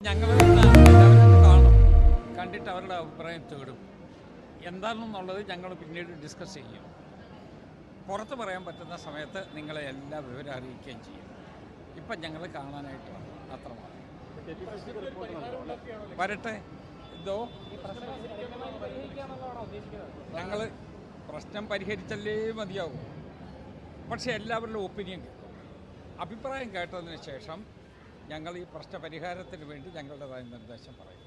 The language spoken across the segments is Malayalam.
ഞങ്ങൾ കാണും കണ്ടിട്ട് അവരുടെ അഭിപ്രായം തേടും. എന്താണെന്നുള്ളത് ഞങ്ങൾ പിന്നീട് ഡിസ്കസ് ചെയ്യും. പുറത്ത് പറയാൻ പറ്റുന്ന സമയത്ത് നിങ്ങളെ എല്ലാ വിവരം അറിയിക്കുകയും ചെയ്യും. ഇപ്പം ഞങ്ങൾ കാണാനായിട്ട് വന്നു. അത്രമാണ് വരട്ടെ. ഇതോ? ഞങ്ങൾ പ്രശ്നം പരിഹരിച്ചല്ലേ മതിയാവും. പക്ഷേ എല്ലാവരുടെ ഒപ്പീനിയൻ കേൾക്കും അഭിപ്രായം കേട്ടതിന് ശേഷം ഞങ്ങൾ ഈ പ്രശ്ന പരിഹാരത്തിന് വേണ്ടി ഞങ്ങളുടേതായ നിർദ്ദേശം പറയും.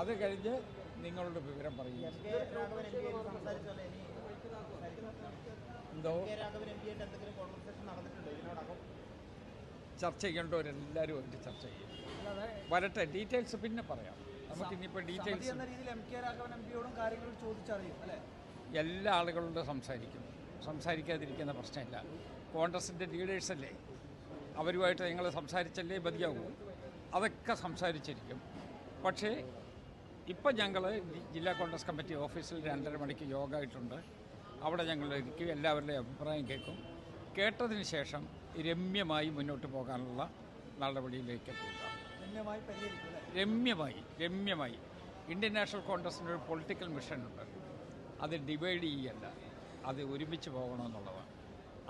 അത് കഴിഞ്ഞ് നിങ്ങളുടെ വിവരം പറയും എന്തോ? ചർച്ച ചെയ്യേണ്ടവരെല്ലാവരുമായിട്ട് ചർച്ച ചെയ്യും. വരട്ടെ ഡീറ്റെയിൽസ് പിന്നെ പറയാം. നമുക്ക് ഇനിയിപ്പോൾ ഡീറ്റെയിൽസ് എന്ന രീതിയിൽ എം രാഘവൻ എം കാര്യങ്ങൾ ചോദിച്ചറിയും അല്ലേ? എല്ലാ ആളുകളോടും സംസാരിക്കും. സംസാരിക്കാതിരിക്കുന്ന പ്രശ്നമില്ല. കോൺഗ്രസിന്റെ ലീഡേഴ്സല്ലേ അവരുമായിട്ട് ഞങ്ങൾ സംസാരിച്ചല്ലേ മതിയാവൂ? അതൊക്കെ സംസാരിച്ചിരിക്കും. പക്ഷേ ഇപ്പം ഞങ്ങൾ ജില്ലാ കോൺഗ്രസ് കമ്മിറ്റി ഓഫീസിൽ രണ്ടര മണിക്ക് യോഗ ആയിട്ടുണ്ട് അവിടെ ഞങ്ങൾ ഇരിക്കും എല്ലാവരുടെയും അഭിപ്രായം കേൾക്കും. കേട്ടതിന് ശേഷം രമ്യമായി മുന്നോട്ട് പോകാനുള്ള നടപടിയിലേക്ക് രമ്യമായി രമ്യമായി ഇന്ത്യൻ നാഷണൽ കോൺഗ്രസിന്റെ ഒരു പൊളിറ്റിക്കൽ മിഷനുണ്ട്. അത് ഡിവൈഡ് ചെയ്യല്ല അത് ഒരുമിച്ച് പോകണമെന്നുള്ളതാണ്.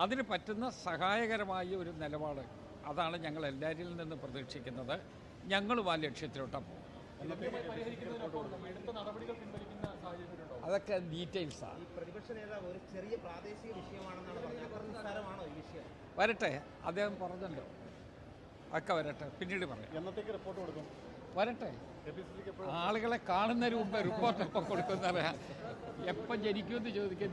അതിന് പറ്റുന്ന സഹായകരമായ ഒരു നിലപാട്. അതാണ് ഞങ്ങൾ എല്ലാവരിൽ നിന്ന് പ്രതീക്ഷിക്കുന്നത്. ഞങ്ങളും ആ ലക്ഷ്യത്തിലോട്ടാണ് പോകും അതൊക്കെ ഡീറ്റെയിൽസാണ് ഈ പ്രതിപക്ഷ നേതാവ് ഒരു ചെറിയ പ്രാദേശിക വിഷയമാണെന്നാണ് പറഞ്ഞത്. അത്ര നിസ്സാരമാണോ ഈ വിഷയം? വരട്ടെ അദ്ദേഹം പറഞ്ഞല്ലോ. അതൊക്കെ വരട്ടെ പിന്നീട് പറയാം. റിപ്പോർട്ട് കൊടുക്കും? വരട്ടെ. ആളുകളെ കാണുന്നതിന് മുമ്പ് റിപ്പോർട്ട് എപ്പോൾ കൊടുക്കുന്ന എപ്പം ജനിക്കുമെന്ന് ചോദിക്കുന്നത്